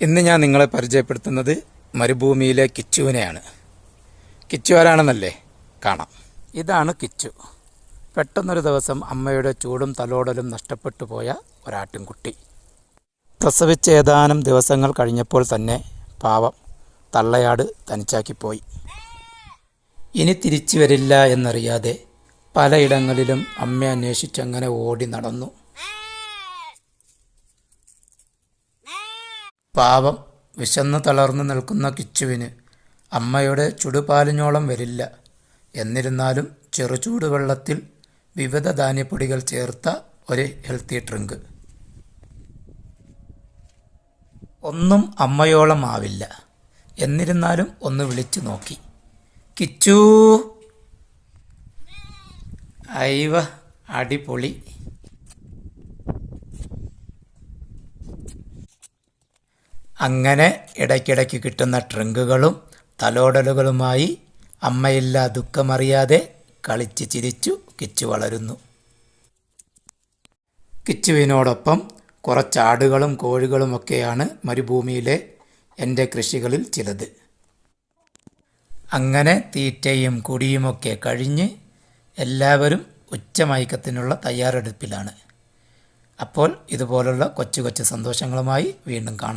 ഇന്ന് ഞാൻ നിങ്ങളെ പരിചയപ്പെടുത്തുന്നത് മരുഭൂമിയിലെ കിച്ചുവിനെയാണ്. കിച്ചു ആരാണെന്നല്ലേ? കാണാം. ഇതാണ് കിച്ചു. പെട്ടെന്നൊരു ദിവസം അമ്മയുടെ ചൂടും തലോടലും നഷ്ടപ്പെട്ടു പോയ ഒരാട്ടിൻകുട്ടി. പ്രസവിച്ച് ഏതാനും ദിവസങ്ങൾ കഴിഞ്ഞപ്പോൾ തന്നെ പാവം തള്ളയാട് തനിച്ചാക്കിപ്പോയി. ഇനി തിരിച്ചു വരില്ല എന്നറിയാതെ പലയിടങ്ങളിലും അമ്മയെ അന്വേഷിച്ചങ്ങനെ ഓടി നടന്നു. പാവം വിശന്ന് തളർന്നു നിൽക്കുന്ന കിച്ചുവിന് അമ്മയുടെ ചുടുപാലിഞ്ഞോളം വരില്ല. എന്നിരുന്നാലും ചെറുചൂടുവെള്ളത്തിൽ വിവിധ ധാന്യപ്പൊടികൾ ചേർത്ത ഒരു ഹെൽത്തി ഡ്രിങ്ക് ഒന്നും അമ്മയോളം ആവില്ല. എന്നിരുന്നാലും ഒന്ന് വിളിച്ചു നോക്കി. കിച്ചു! അയവ അടിപൊളി. അങ്ങനെ ഇടയ്ക്കിടയ്ക്ക് കിട്ടുന്ന ട്രങ്കുകളും തലോടലുകളുമായി അമ്മയില്ല ദുഃഖമറിയാതെ കളിച്ച് ചിരിച്ചു കിച്ചു വളരുന്നു. കിച്ചുവിനോടൊപ്പം കുറച്ചാടുകളും കോഴികളുമൊക്കെയാണ് മരുഭൂമിയിലെ എന്റെ കൃഷികളിൽ ചിലത്. അങ്ങനെ തീറ്റയും കുടിയുമൊക്കെ കഴിഞ്ഞ് എല്ലാവരും ഉച്ചമയക്കത്തിനുള്ള തയ്യാറെടുപ്പിലാണ്. അപ്പോൾ ഇതുപോലുള്ള കൊച്ചു കൊച്ചു സന്തോഷങ്ങളുമായി വീണ്ടും കാണാം.